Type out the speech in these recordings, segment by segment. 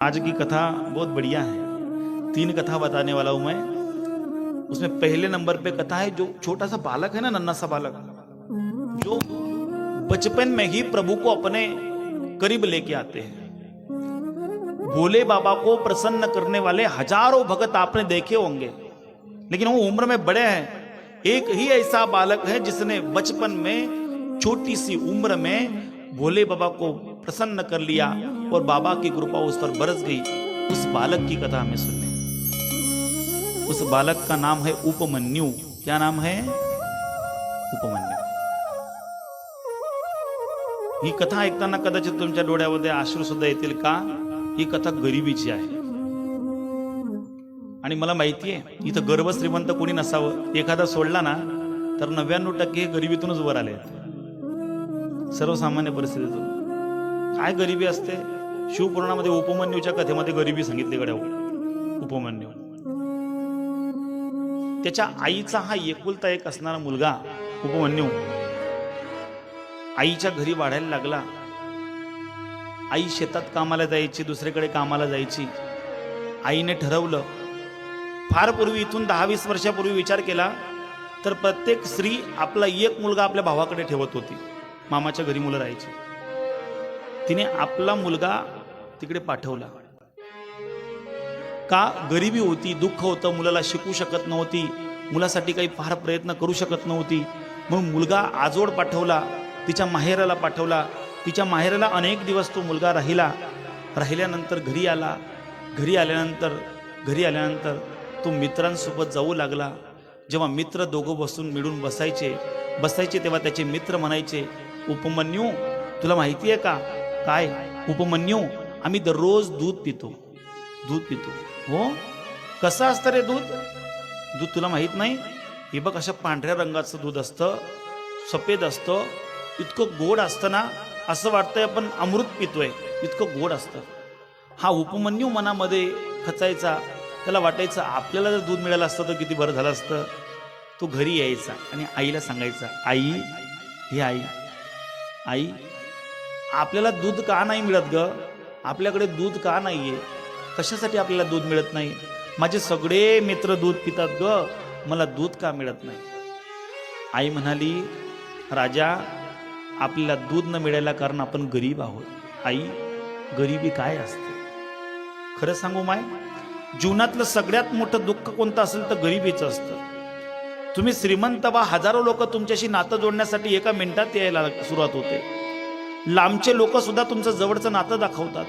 आज की कथा बहुत बढ़िया है। तीन कथा बताने वाला हूँ मैं। उसमें पहले नंबर पे कथा है, जो छोटा सा बालक है ना, नन्ना सा बालक, जो बचपन में ही प्रभु को अपने करीब लेके आते हैं। भोले बाबा को प्रसन्न करने वाले हज़ारों भगत आपने देखे होंगे, लेकिन वो उम्र में बड़े हैं। एक ही ऐसा बालक है जिसने बचपन में, छोटी सी उम्र में भोले बाबा को प्रसन्न कर लिया। और बाबा की कृपा उस पर बरस गई। उस बालक की कथा हमें सुनने। उस बालक का नाम है उपमन्यु। क्या नाम है? उपमन्यु। ही कथा ऐकताना कदाचित तुमच्या डोळ्यामध्ये आश्रू सुद्धा येतील का? ही कथा गरिबीची आहे. आणि मला माहिती आहे इथं गर्व श्रीमंत कोणी नसावं. एखादा सोडला ना तर नव्याण्णव टक्के गरिबीतूनच वर आले सर्वसामान्य परिस्थितीतून. काय गरिबी असते? शिवपुराणामध्ये उपमन्यूच्या कथेमध्ये गरिबी सांगितली गड्या हो. उपमन्यू. त्याच्या आईचा हा एकुलता एक असणारा मुलगा उपमन्यू. आईच्या घरी वाढायला लागला. आई शेतात कामाला जायची दुसरीकडे कामाला जायची. आईने ठरवलं फार पूर्वी इथून दहा वीस वर्षापूर्वी विचार केला तर प्रत्येक स्त्री आपला एक मुलगा आपल्या भावाकडे ठेवत होती मामाच्या घरी मुलं राहायची. तिने आपला मुलगा तिकडे पाठवला. का गरिबी होती दुःख होतं मुलाला शिकू शकत नव्हती मुलासाठी काही फार प्रयत्न करू शकत नव्हती. म्हणून मुलगा आजोड पाठवला तिच्या माहेराला पाठवला. तिच्या माहेराला अनेक दिवस तो मुलगा राहिला. राहिल्यानंतर घरी आला. घरी आल्यानंतर घरी आल्यानंतर तो मित्रांसोबत जाऊ लागला. जेव्हा मित्र दोघं बसून मिळून बसायचे बसायचे तेव्हा त्याचे मित्र म्हणायचे उपमन्यू तुला माहिती आहे का? काय? उपमन्यू आम्ही दररोज दूध पितो. दूध पितो. हो? कसं असतं रे दूध? दूध तुला माहीत नाही? हे बघ अशा पांढऱ्या रंगाचं दूध असतं सफेद असतं इतकं गोड असतं ना असं वाटतंय आपण अमृत पितोय. इतकं गोड असतं. हा उपमन्यू मनामध्ये खचायचा त्याला वाटायचं आपल्याला जर दूध मिळालं असतं तर किती बरं झालं असतं. तो घरी यायचा आणि आईला सांगायचा आई हे आई आई आपल्याला दूध का नाही मिळत ग? आपल्याकडे दूध का नाही आहे कशासाठी आपल्याला दूध मिळत नाही? माझे सगळे मित्र दूध पितात ग. मला दूध का मिळत नाही? आई म्हणाली राजा आपल्याला दूध न मिळायला कारण आपण गरीब आहोत. आई गरिबी काय असते? खरं सांगू माय जीवनातलं सगळ्यात मोठं दुःख कोणतं असेल तर गरिबीचं असतं. तुम्ही श्रीमंत बा हजारो लोक तुमच्याशी नातं जोडण्यासाठी एका मिनिटात यायला सुरुवात होते. लांबचे लोक सुद्धा तुमचं जवळचं नातं दाखवतात.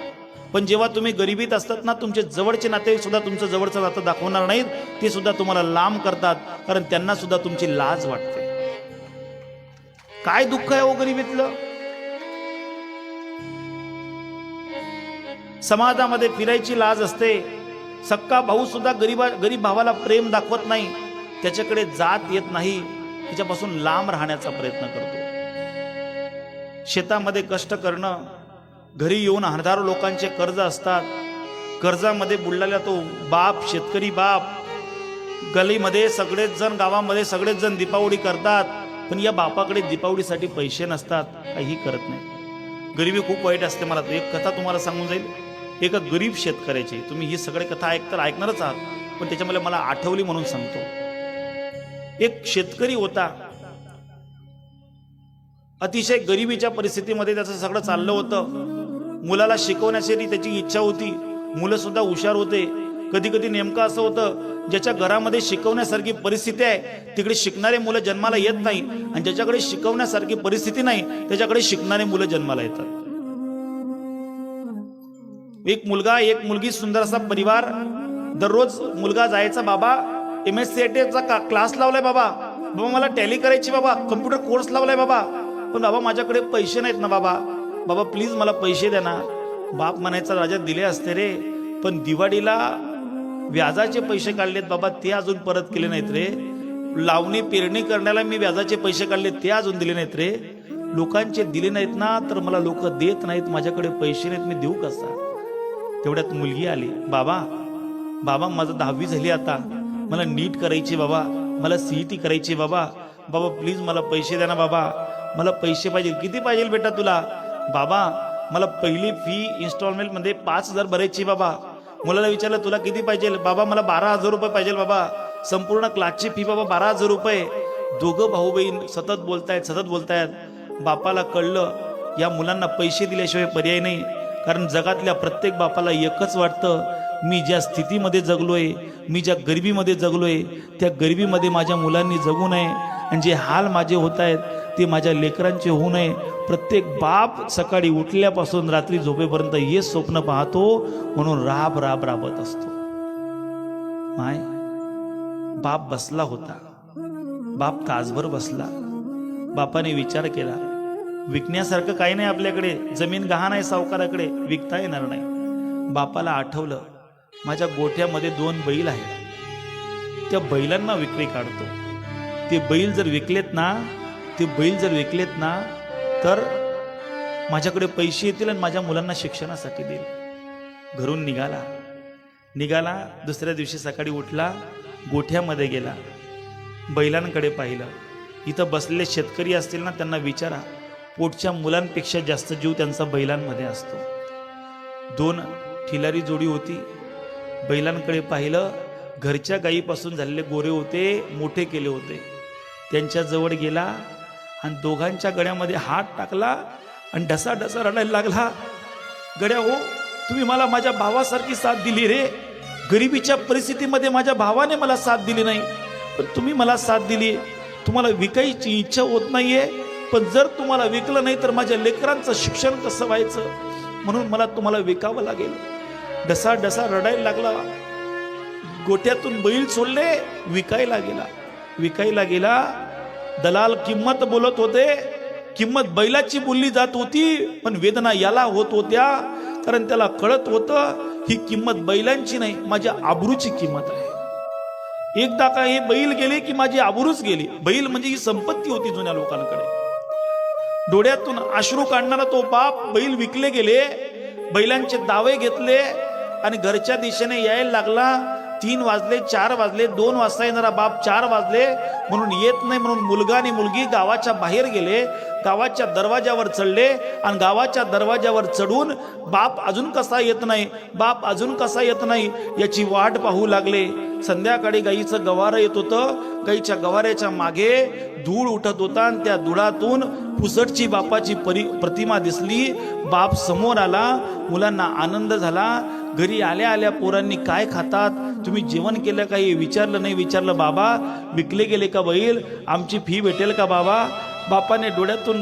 पण जेव्हा तुम्ही गरिबीत असतात ना तुमचे जवळचे नाते सुद्धा तुमचं जवळचं नातं दाखवणार नाहीत ते सुद्धा तुम्हाला लांब करतात कारण त्यांना सुद्धा तुमची लाज वाटते. काय दुःख आहे हो गरिबीतलं? समाजामध्ये फिरायची लाज असते. सक्का भाऊ सुद्धा गरीबा गरीब भावाला प्रेम दाखवत नाही. त्याच्याकडे जात येत नाही. त्याच्यापासून लांब राहण्याचा प्रयत्न करतो. शेतामध्ये कष्ट करणं घरी येऊन हजारो लोकांचे कर्ज असतात. कर्जामध्ये बुडलेला तो बाप शेतकरी बाप गलीमध्ये सगळेच जण गावामध्ये सगळेच जण दीपावली करतात पण या बापाकडे दीपावलीसाठी पैसे नसतात काही करत नाही. गरिबी खूप वाईट असते मला. एक कथा तुम्हाला सांगून जाईल. एका गरीब शेतकऱ्याची तुम्ही ही सगळे कथा ऐकतर ऐकणारच आहात पण त्याच्यामध्ये मला आठवली म्हणून सांगतो. एक शेतकरी होता. अतिशय गरिबीच्या परिस्थितीमध्ये त्याचं सगळं चाललं होतं. मुलाला शिकवण्यासाठी त्याची इच्छा होती. मुलं सुद्धा हुशार होते. कधी कधी नेमकं असं होतं ज्याच्या घरामध्ये शिकवण्यासारखी परिस्थिती आहे तिकडे शिकणारे मुलं जन्माला येत नाही. आणि ज्याच्याकडे शिकवण्यासारखी परिस्थिती नाही त्याच्याकडे शिकणारे मुलं जन्माला येतात. एक मुलगा एक मुलगी सुंदर असा परिवार. दररोज मुलगा जायचा बाबा एम एस सी चा क्लास लावलाय बाबा. बाबा मला टॅली करायची बाबा. कम्प्युटर कोर्स लावलाय बाबा. पण बाबा माझ्याकडे पैसे नाहीत ना बाबा. बाबा प्लीज मला पैसे द्या ना. बाप म्हणायचा राजा दिले असते रे. पण दिवाळीला व्याजाचे पैसे काढलेत बाबा ते अजून परत केले नाहीत रे. लावणी पेरणी करण्याला मी व्याजाचे पैसे काढले ते अजून दिले नाहीत रे. लोकांचे दिले नाहीत ना तर मला लोक देत नाहीत. माझ्याकडे पैसे नाहीत मी देऊ कसा? तेवढ्यात मुलगी आली. बाबा बाबा माझं दहावी झाली आता. मला नीट करायची बाबा. मला सीईटी करायची बाबा. बाबा प्लीज मला पैसे द्या ना बाबा. मला पैसे पाहिजे. किती पाहिजे बेटा तुला? बाबा मला पहिली फी इन्स्टॉलमेंटमध्ये पाच हजार भरायची बाबा. मुलाला विचारलं तुला किती पाहिजे? बाबा मला बारा हजार रुपये पाहिजे बाबा. संपूर्ण क्लासची फी बाबा बारा हजार रुपये. दोघं भाऊ बहीण सतत बोलतायत सतत बोलतायत. बापाला कळलं या मुलांना पैसे दिल्याशिवाय पर्याय नाही. कारण जगातल्या प्रत्येक बापाला एकच वाटतं मी ज्या स्थितीमध्ये जगलोय मी ज्या गरिबीमध्ये जगलोय त्या गरिबीमध्ये माझ्या मुलांनी जगू नये. आणि जे हाल माझे होत आहेत ते माझ्या लेकरांचे होऊ नये. प्रत्येक बाप सकाळी उठल्यापासून रात्री झोपेपर्यंत हे स्वप्न पाहतो म्हणून राब राब राबत असतो. माय बाप बसला होता. बाप तासभर बसला. बापाने विचार केला विकण्यासारखं काही नाही आपल्याकडे. जमीन गहाण आहे सावकाराकडे. विकता येणार नाही. बापाला आठवलं माझ्या गोठ्यामध्ये दोन बैल आहेत. त्या बैलांना विक्री काढतो. ते बैल जर विकलेत ना ते बैल जर विकलेत ना तर माझ्याकडे पैसे येतील आणि माझ्या मुलांना शिक्षणासाठी देईल. घरून निघाला. निघाला दुसऱ्या दिवशी सकाळी उठला गोठ्यामध्ये गेला. बैलांकडे पाहिलं. इथं बसलेले शेतकरी असतील ना त्यांना विचारा. पोटच्या मुलांपेक्षा जास्त जीव त्यांचा बैलांमध्ये असतो. दोन ठिलारी जोडी होती. बैलांकडे पाहिलं घरच्या गायीपासून झालेले गोरे होते मोठे केले होते. त्यांच्याजवळ गेला आणि दोघांच्या गळ्यामध्ये हात टाकला आणि ढसा ढसा रडायला लागला. गड्या हो तुम्ही मला माझ्या भावासारखी साथ दिली रे. गरिबीच्या परिस्थितीमध्ये माझ्या भावाने मला साथ दिली नाही. पण तुम्ही मला साथ दिली. तुम्हाला विकायची इच्छा होत नाहीये. पण जर तुम्हाला विकलं नाही तर माझ्या लेकरांचं शिक्षण कसं व्हायचं? म्हणून मला तुम्हाला विकावं लागेल. डसा डसा रडायला लागला. गोट्यातून बैल सोडले विकायला गेला. विकायला गेला. दलाल किंमत बोलत होते. किंमत बैलाची बोलली जात होती पण वेदना याला होत होत्या. कारण त्याला कळत होतं ही किंमत बैलांची नाही माझ्या आबरूची किंमत आहे. एकदा का हे बैल गेले की माझी आबरूच गेली. बैल म्हणजे ही संपत्ती होती जुन्या लोकांकडे. डोळ्यातून अश्रू काढणारा तो बाप बैल विकले गेले. बैलांचे दावे घेतले आणि घरच्या दिशेने यायला लागला. तीन वाजले चार वाजले दोन वाजता येणारा बाप चार वाजले म्हणून येत नाही म्हणून मुलगा आणि मुलगी गावाच्या बाहेर गेले गावाच्या दरवाजावर चढले आणि गावाच्या दरवाजावर चढून बाप अजून कसा येत नाही बाप अजून कसा येत नाही याची वाट पाहू लागले. संध्याकाळी गाईचं गवारं येत होतं गाईच्या गवाऱ्याच्या मागे धूळ उठत होता आणि त्या धुळातून पुसटची बापाची परी प्रतिमा दिसली. बाप समोर आला मुलांना आनंद झाला घरी आल्या आल्या पोरांनी काय खातात? तुम्ही जेवण केलं काही विचारलं नाही विचारलं बाबा विकले गेले का बैल? आमची फी भेटेल का बाबा? बापाने डोळ्यातून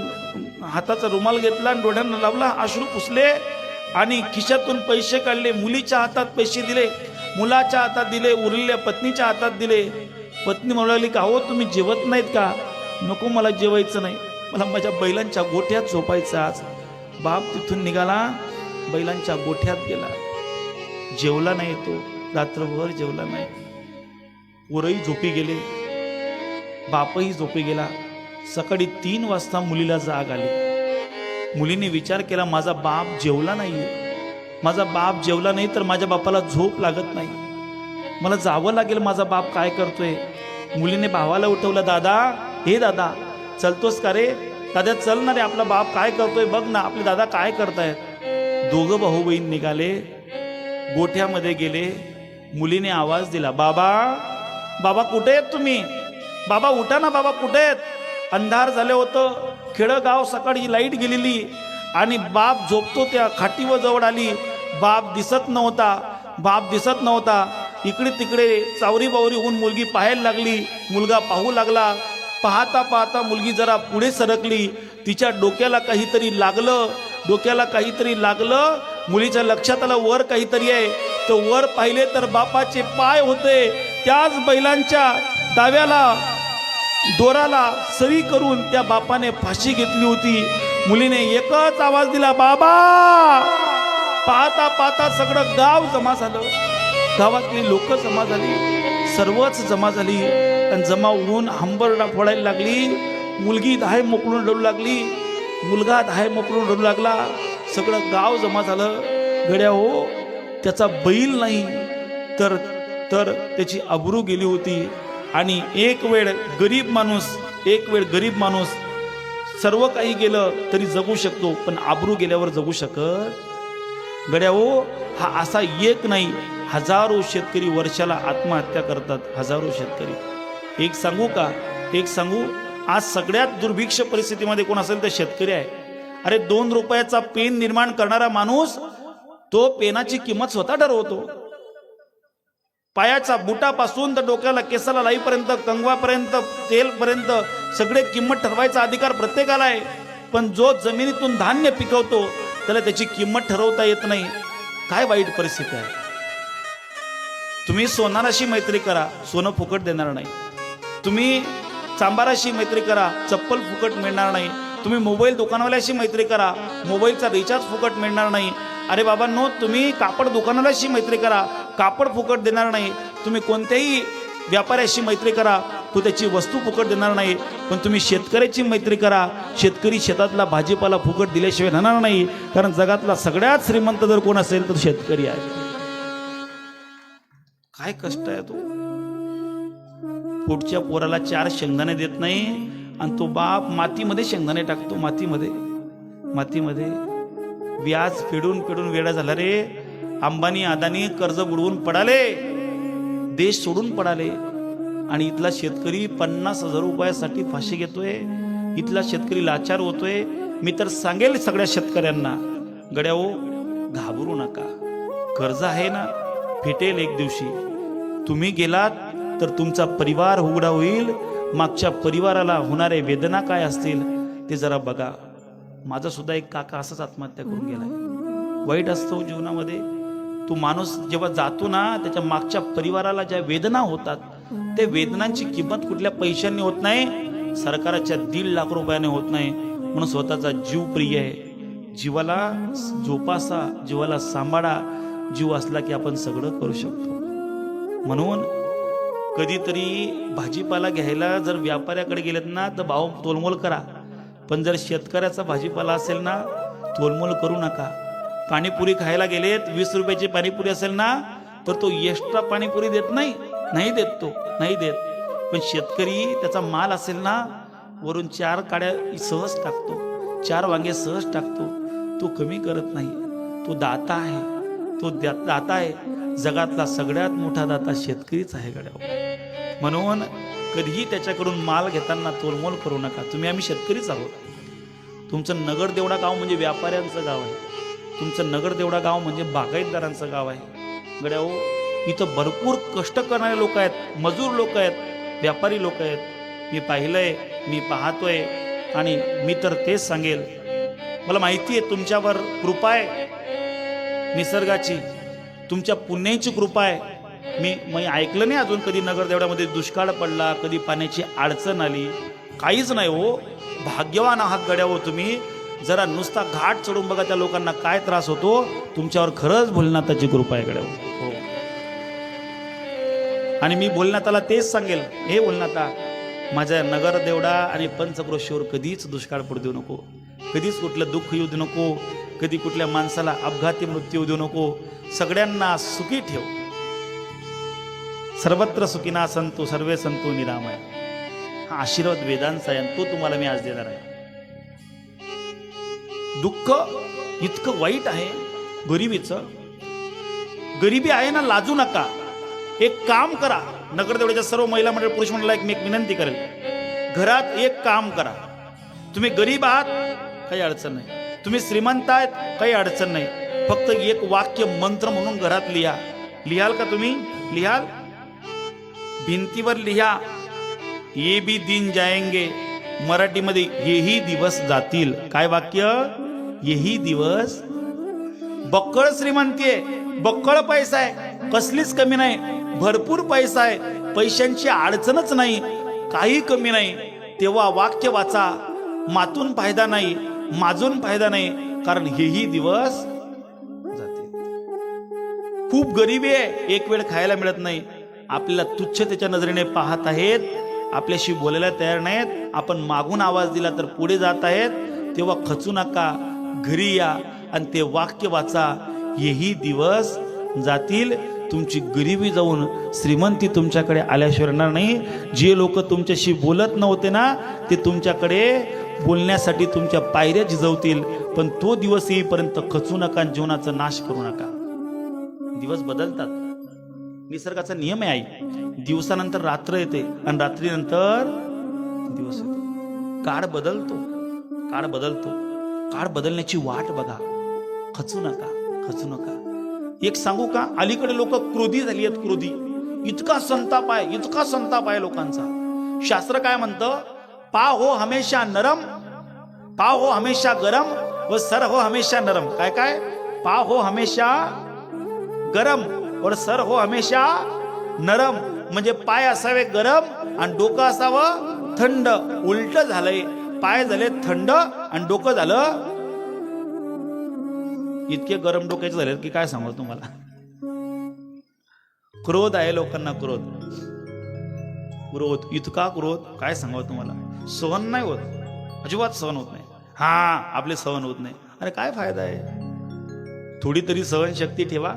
हाताचा रुमाल घेतला आणि डोळ्यांना लावला अश्रू पुसले आणि खिशातून पैसे काढले. मुलीच्या हातात पैसे दिले मुलाच्या हातात दिले उरलेल्या पत्नीच्या हातात दिले. पत्नी म्हणाली का हो तुम्ही जेवत नाहीत का? नको मला जेवायचं नाही. मला माझ्या बैलांच्या गोठ्यात झोपायचं आज. बाप तिथून निघाला बैलांच्या गोठ्यात गेला. जेवला नाही तो रात्रभर जेवला नाही. पोरही झोपी गेले बापही झोपी गेला. सकाळी तीन वाजता मुलीला जाग आली. मुलीने विचार केला माझा बाप जेवला नाहीये. माझा बाप जेवला नाही तर माझ्या बापाला झोप लागत नाही. मला जावं लागेल माझा बाप काय करतोय? मुलीने भावाला उठवलं दादा हे दादा चलतोस का रे? दादा चल ना रे आपला बाप काय करतोय? बघ ना आपले दादा काय करतायत. दोघं भाऊ बहीण निघाले. गोठ्यामध्ये गेले. मुलीने आवाज दिला बाबा बाबा कुठे आहेत तुम्ही? बाबा उठा ना बाबा कुठे आहेत? अंधार झालं होतं. खेडगाव सकाळी लाइट गेलेली आणि बाप झोपतो त्या खाटीवर जवळ आली. बाप दिसत नव्हता बाप दिसत नव्हता. इकडे तिकडे चावरी बावरी होऊन मुलगी पाहायला लागली. मुलगा पाहू लागला. पाहता पाहता मुलगी जरा पुढे सरकली. तिच्या डोक्याला काहीतरी लागलं. डोक्याला काहीतरी लागलं. मुलीच्या लक्षात आलं वर काहीतरी आहे. तर वर पाहिले तर बापाचे पाय होते. त्याच बैलांच्या दाव्याला दोराला सरी करून त्या बापाने फाशी घेतली होती. मुलीने एकच आवाज दिला बाबा! पाहता पाहता सगळं गाव जमा झालं. गावातली लोक जमा झाली सर्वच जमा झाली. आणि जमा होऊन हंबरडा फोडायला लागली. मुलगी धाय मोकळून रडू लागली. मुलगा धाय मोकळून रडू लागला. सगळं गाव जमा झालं. गड्या हो त्याचा बैल नाही तर तर त्याची अब्रू गेली होती. आणि एक वेळ गरीब माणूस एक वेळ गरीब माणूस सर्व काही गेलं तरी जगू शकतो पण आबरू गेल्यावर जगू शकत गड्या हो हा असा एक नाही. हजारो शेतकरी वर्षाला आत्महत्या करतात हजारो शेतकरी. एक सांगू का? एक सांगू आज सगळ्यात दुर्भिक्ष परिस्थितीमध्ये कोण असेल तर शेतकरी आहे. अरे दोन रुपयाचा पेन निर्माण करणारा माणूस तो पेनाची किंमत स्वतः ठरवतो. पायाचा बुटापासून तर डोक्याला केसाला लाईपर्यंत कंगवापर्यंत तेलपर्यंत सगळे किंमत ठरवायचा अधिकार प्रत्येकाला आहे. पण जो जमिनीतून धान्य पिकवतो त्याला त्याची किंमत ठरवता येत नाही. काय वाईट परिस्थिती आहे. तुम्ही सोनाराशी मैत्री करा सोनं फुकट देणार नाही. तुम्ही चांबाराशी मैत्री करा चप्पल फुकट मिळणार नाही. तुम्ही मोबाईल दुकानवाल्याशी मैत्री करा. मोबाईलचा रिचार्ज फुकट मिळणार नाही. अरे बाबांनो तुम्ही कापड दुकानवाल्याशी मैत्री करा. कापड फुकट देणार नाही. तुम्ही कोणत्याही व्यापाऱ्याशी मैत्री करा. तो त्याची वस्तू फुकट देणार नाही. पण तुम्ही शेतकऱ्याची मैत्री करा. शेतकरी शेतातला भाजीपाला फुकट दिल्याशिवाय राहणार नाही. कारण जगातला सगळ्यात श्रीमंत जर कोण असेल तर शेतकरी आहे. काय कष्ट आहे तो? पुढच्या पोराला चार शेंगदाणे देत नाही. आणि तो बाप मातीमध्ये शेंगदाणे टाकतो मातीमध्ये. मातीमध्ये व्याज फेडून फेडून वेळा झाला रे. अंबानी अदानी कर्ज बुडवून पडाले. देश सोडून पडाले. आणि इथला शेतकरी पन्नास हजार रुपयासाठी फाशी घेतोय. इथला शेतकरी लाचार होतोय. मी तर सांगेल सगळ्या शेतकऱ्यांना गड्याओ घाबरू नका. कर्ज आहे ना फिटेल एक दिवशी. तुम्ही गेलात तर तुमचा परिवार उघडा होईल. मागच्या परिवाराला होणारे वेदना काय असतील ते जरा बघा. माझा सुद्धा एक काका असंच आत्महत्या करून गेलाय वाईट असतो जीवनामध्ये. तो माणूस जेव्हा जातो ना त्याच्या मागच्या परिवाराला ज्या वेदना होतात त्या वेदनांची किंमत कुठल्या पैशांनी होत नाही सरकाराच्या दीड लाख रुपयाने होत नाही. म्हणून स्वतःचा जीव प्रिय आहे. जीवाला जोपासा जीवाला सांभाळा. जीव असला की आपण सगळं करू शकतो. म्हणून कधीतरी भाजीपाला घ्यायला जर व्यापाऱ्याकडे गेलेत ना तर भाव तोलमोल करा. पण जर शेतकऱ्याचा भाजीपाला असेल ना तोलमोल करू नका. पाणीपुरी खायला गेलेत वीस रुपयाची पाणीपुरी असेल ना तर तो एक्स्ट्रा पाणीपुरी देत नाही. नाही देत तो नाही देत. पण शेतकरी त्याचा माल असेल ना वरून चार काड्या सहज टाकतो. चार वांगे सहज टाकतो. तो कमी करत नाही. तो दाता आहे. तो दाता आहे. जगातला सगळ्यात मोठा दाता शेतकरीच आहे गड्या म्हणून कधीही त्याच्याकडून माल घेताना तोलमोल करू नका. तुम्ही आम्ही शेतकरीच आहोत. तुमचं नगर देवडा गाव म्हणजे व्यापाऱ्यांचं गाव आहे. तुमचं नगर देवडा गाव म्हणजे बागायतदारांचं गाव आहे. गड्या हो इथं भरपूर कष्ट करणारे लोक आहेत. मजूर लोक आहेत. व्यापारी लोक आहेत. मी पाहिलंय मी पाहतोय. आणि मी तर तेच सांगेल. मला माहिती आहे तुमच्यावर कृपा आहे. निसर्गाची तुमच्या पुण्याची कृपा आहे. मी मी ऐकलं नाही अजून कधी नगरदेवड्यामध्ये दुष्काळ पडला कधी पाण्याची अडचण आली. काहीच नाही हो. भाग्यवान आहात गड्यावर तुम्ही. जरा नुसता घाट चढून बघा त्या लोकांना काय त्रास होतो. तुमच्यावर खरंच भोलनाथाची कृपा आहे गड्यावर हो. आणि मी भोलनाथाला तेच सांगेल. हे भोलनाथा माझ्या नगर देवडा आणि पंचक्रोशीवर कधीच दुष्काळ पडू देऊ नको. कधीच कुठलं दुःख येऊ देऊ नको. कधी कुठल्या माणसाला अपघाती मृत्यू देऊ नको. सगळ्यांना सुखी ठेव. सर्वत्र सुखिना संतो सर्वे संतो निरामय. हा आशीर्वाद वेदांचा आहे तो तुम्हाला मी आज देणार आहे. दुःख इतकं वाईट आहे गरिबीचं. गरिबी आहे ना लाजू नका. एक काम करा. नगरदेवड्याच्या सर्व महिला मंडळ पुरुष मंडळाला एक मी एक विनंती करेल. घरात एक काम करा. तुम्ही गरीब आहात काही अडचण नाही. तुम्ही श्रीमंत आहेत काही अडचण नाही. फक्त एक वाक्य मंत्र म्हणून घरात लिहा. लिहाल का तुम्ही? लिहाल. भिंतीवर लिहा ये बी दिन जायंगे मराठीमध्ये येही दिवस जातील. काय वाक्य? येही दिवस. बक्कळ श्रीमंती आहे बक्कळ पैसा आहे. कसलीच कमी नाही. भरपूर पैसा आहे. पैशांची अडचणच नाही. काही कमी नाही. तेव्हा वाक्य वाचा. मातून फायदा नाही. माजून फायदा नाही. कारण हेही दिवस खूप गरिबी आहे. एक वेळ खायला मिळत नाही. आपल्याला तुच्छतेच्या नजरेने पाहत आहेत. आपल्याशी बोलायला तयार नाहीत. आपण मागून आवाज दिला तर पुढे जात आहेत. तेव्हा खचू नका घरी या आणि ते वाक्य वाचा. हेही दिवस जातील. तुमची गरिबी जाऊन श्रीमंती तुमच्याकडे आल्याशिवाय येणार नाही. जे लोक तुमच्याशी बोलत नव्हते ना ते तुमच्याकडे बोलण्यासाठी तुमच्या पायऱ्या झिजवतील पण तो दिवस येईपर्यंत खचू नका आणि जीवनाचा नाश करू नका. दिवस बदलतात. निसर्गाचा नियम आहे आई. दिवसानंतर रात्र येते आणि रात्रीनंतर दिवस येतो. काळ बदलतो. काळ बदलतो. काळ बदलण्याची वाट बघा. खचू नका खचू नका. एक सांगू का? अलीकडे लोक क्रोधी झाली आहेत क्रोधी. इतका संताप आहे इतका संताप आहे लोकांचा. शास्त्र काय म्हणतं? पा हो हमेशा नरम पा हो हमेशा गरम व सर हो हमेशा नरम. काय काय? पा हो हमेशा गरम. और सर हो हमेशा नरम म्हणजे पाय असावे गरम आणि डोकं असावं थंड. उलट झालंय. पाय झाले थंड आणि डोकं झालं इतके गरम डोक्याचे झाले की काय सांगू तुम्हाला? क्रोध आहे लोकांना क्रोध. क्रोध इतका क्रोध काय सांगावं तुम्हाला? सहन नाही होत. अजिबात सहन होत नाही. हा आपले सहन होत नाही. अरे काय फायदा आहे? थोडी तरी सहनशक्ती ठेवा.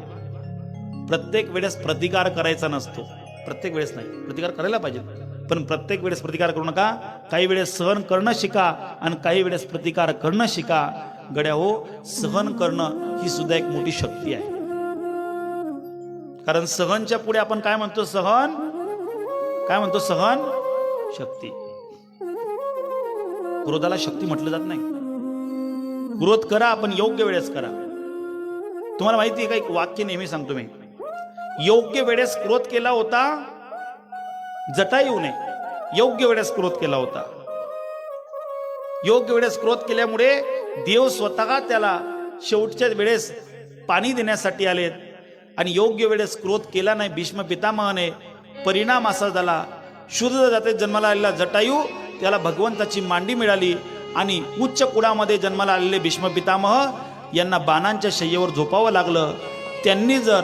प्रत्येक वेळेस प्रतिकार करायचा नसतो. प्रत्येक वेळेस नाही. प्रतिकार करायला पाहिजे. पण प्रत्येक वेळेस प्रतिकार करू नका. काही वेळेस सहन करणं शिका आणि काही वेळेस प्रतिकार करणं शिका. गड्या हो सहन करणं ही सुद्धा एक मोठी शक्ती आहे. कारण सहनच्या पुढे आपण काय म्हणतो? सहन? काय म्हणतो? सहन? शक्ती. क्रोधाला शक्ती म्हटलं जात नाही. क्रोध करा आपण योग्य वेळेस करा. तुम्हाला माहिती आहे का? एक वाक्य नेहमी सांगतो मी. योग्य वेळेस क्रोध केला होता? जटा येऊ नये. योग्य वेळेस क्रोध केला होता. योग्य वेळेस क्रोध केल्यामुळे देव स्वतः त्याला शेवटच्या वेळेस पाणी देण्यासाठी आलेत आणि योग्य वेळेस क्रोध केला नाही भीष्म पितामहाने परिणाम असा झाला. शूद्र जाते जन्माला आलेला जटायू त्याला भगवंताची मांडी मिळाली आणि उच्च कुळामध्ये जन्माला आलेले भीष्म पितामह यांना बाणांच्या शय्येवर झोपावं लागलं. त्यांनी जर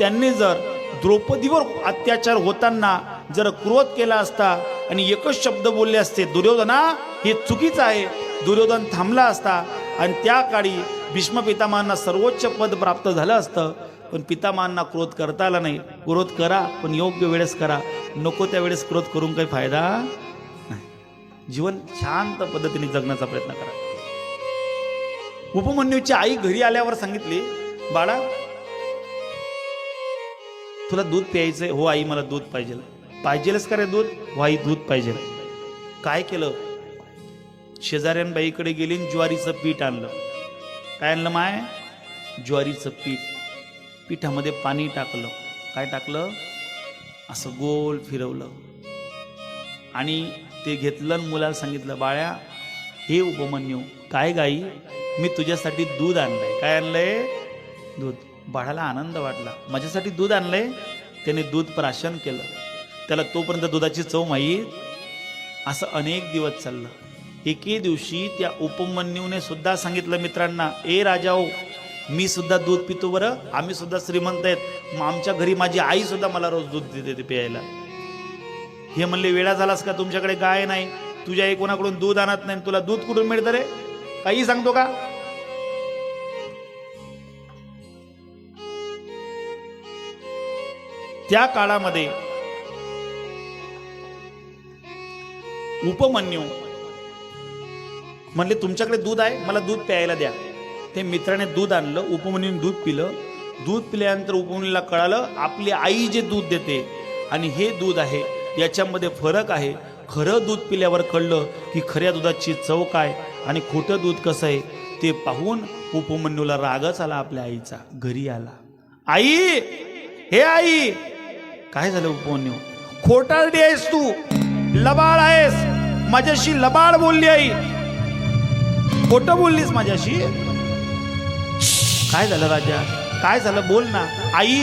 त्यांनी जर द्रौपदीवर अत्याचार होताना जर क्रोध केला असता आणि एकच शब्द बोलले असते दुर्योधना हे चुकीचं आहे. दुर्योधन थांबला असता आणि त्या काळी भीष्म पितामहांना सर्वोच्च पद प्राप्त झालं असतं. पण पितामहांना क्रोध करता आला नाही. क्रोध करा पण योग्य वेळेस करा. नको त्या वेळेस क्रोध करून काही फायदा नाही. जीवन शांत पद्धतीने जगण्याचा प्रयत्न करा. उपमन्यूची आई घरी आल्यावर सांगितली बाळा तुला दूध प्यायचंय हो आई मला दूध पाहिजे. पाहिजेलच का रे दूध? हो आई दूध पाहिजे. काय केलं? शेजाऱ्यांबाईकडे गेली आणि ज्वारीचं पीठ आणलं. काय आणलं माय? ज्वारीचं पीठ. पिठामध्ये पाणी टाकलं. काय टाकलं? असं गोल फिरवलं. आणि ते घेतलं आणि मुलाला सांगितलं बाळ्या हे उपमन्यू काय गाई? मी तुझ्यासाठी दूध आणलंय. काय आणलंय? दूध. बाळाला आनंद वाटला. माझ्यासाठी दूध आणलंय. त्याने दूध प्राशन केलं. त्याला तोपर्यंत दुधाची चव माहीत? असं अनेक दिवस चाललं. एके दिवशी त्या उपमन्यूने सुद्धा सांगितलं मित्रांना ए राजाओ हो, मी सुद्धा दूध पितो बरं. आम्ही सुद्धा श्रीमंत आहेत. मग आमच्या घरी माझी आई सुद्धा मला रोज दूध देते प्यायला. हे म्हणले वेळा झालास का? तुमच्याकडे गाय नाही. तुझ्या एकोणाकडून कोणाकडून दूध आणत नाही तुला दूध कुठून मिळतं रे? काही सांगतो का? त्या काळामध्ये उपमन्यू म्हणले तुमच्याकडे दूध आहे मला दूध प्यायला द्या. ते मित्राने दूध आणलं उपमन्यूने दूध पिलं. दूध पिल्यानंतर उपमन्यूला कळालं आपली आई जे दूध देते आणि हे दूध आहे याच्यामध्ये फरक आहे. खरं दूध पिल्यावर कळलं की खऱ्या दुधाची चव काय आणि खोटं दूध कसं आहे ते पाहून उपमन्यूला रागच आला आपल्या आईचा घरी आला. आई हे आई काय झालं उपमान्य? खोटारडी आहेस तू. लबाड आहेस. माझ्याशी लबाड बोलली आई. खोटं बोललीस माझ्याशी? काय झालं राजा? काय झालं? बोल ना. आई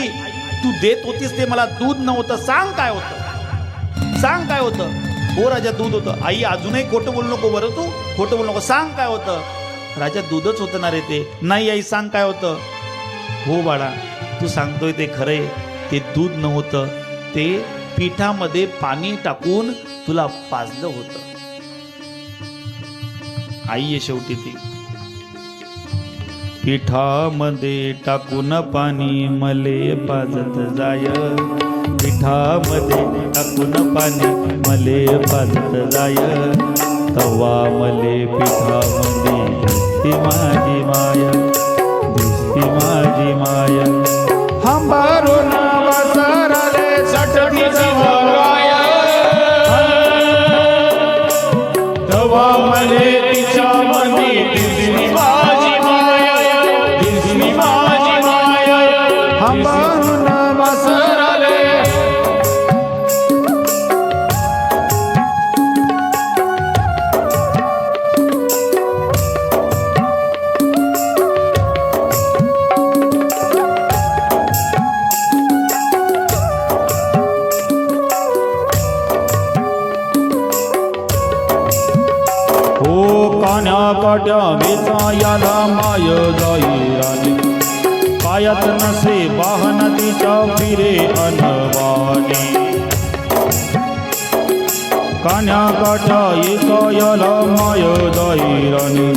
तू देत होतीस ते मला दूध नव्हतं. सांग काय होतं? सांग काय होतं? हो राजा दूध होतं. आई अजूनही खोटं बोलू नको बरं तू. खोटं बोलू नको. सांग काय होतं? राजा दूधच होतं ना रे ते. नाही आई सांग काय होतं? हो बाळा तू सांगतोय ते खरंय ते दूध नव्हतं. ते पिठामध्ये पाणी टाकून तुला पाजलं होतं. आई आहे शेवटी ती. पिठामध्ये टाकून पाणी मले पाजत जाय. पिठामध्ये टाकून पाणी मले पाजत जाय. तवा मले पिठामध्ये दिसती माझी माया दिसती माझी माया. हंबारून कान्या काट्या एका याला माय जाई राणी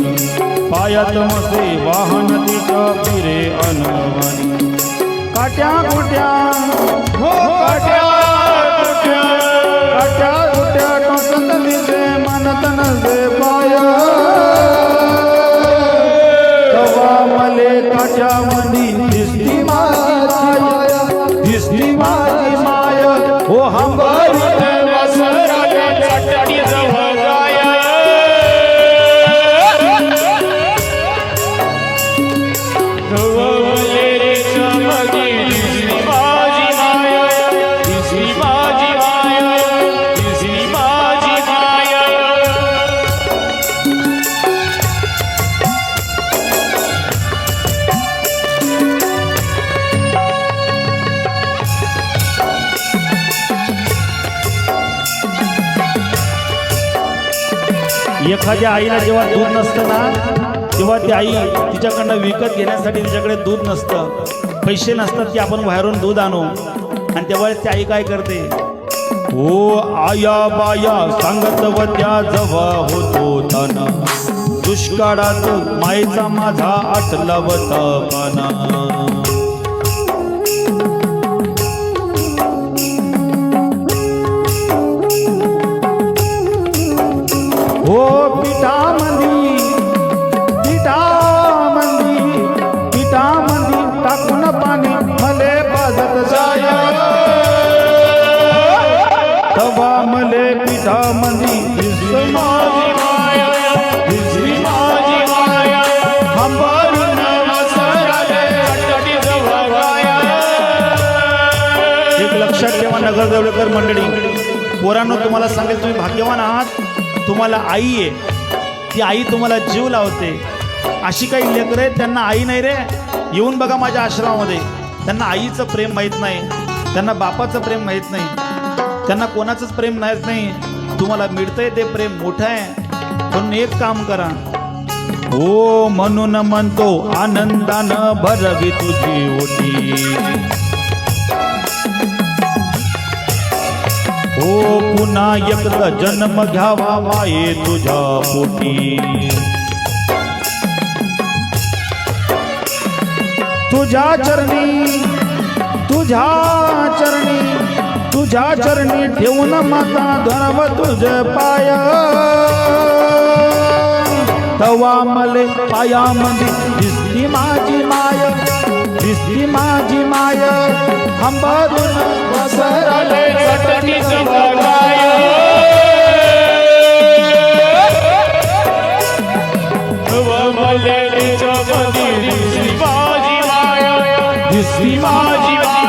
पायात नसे वाहन तिच्या फिरे अनवाणी काट्या कुट्या हो काट्या कुट्या काट्या कुट्या टोचत दिसे मनत नसे पाय एखाद्या आईला जेव्हा दूध नसतं ना तेव्हा ती आई तिच्याकडनं विकत घेण्यासाठी तिच्याकडे दूध नसतं. पैसे नसतात की आपण बाहेरून दूध आणू. आणि तेव्हा ती आई काय करते? हो आया बाया सांगत वत्या जवा होतो तन दुष्काळात माईचा माझा आटलवत पाना हो पिठामंदी पिठामंदी पिठामंदी टाकून पाणी मले पाजत जाय तवा मले पिठामंदी दिसली माझी माया दिसली माझी माया एक लक्षात ठेवा नगर जवळकर मंडळी. पोरांनो तुम्हाला सांगेल तुम्ही भाग्यवान आहात. तुम्हाला आई आहे. ती आई तुम्हाला जीव लावते. अशी काही लेकरं आहेत त्यांना आई नाही रे. येऊन बघा माझ्या आश्रमामध्ये. त्यांना आईचं प्रेम माहीत नाही. त्यांना बापाचं प्रेम माहीत नाही. त्यांना कोणाचंच प्रेम माहीत नाही. तुम्हाला मिळतंय ते प्रेम मोठं आहे. म्हणून एक काम करा. हो म्हणून म्हणतो आनंदानं भरवी तुझी ओटी. हो पुन्हा एकदा जन्म घ्यावा माये तुझ्या पोटी. तुझ्या चरणी तुझ्या चरणी तुझ्या चरणी ठेवून माता धरव तुझ पाय. तवा मले पायामध्ये दिसली माझी माय. दिसली माझी माय. हंबारून वसरले मनी दिसली माझी माया.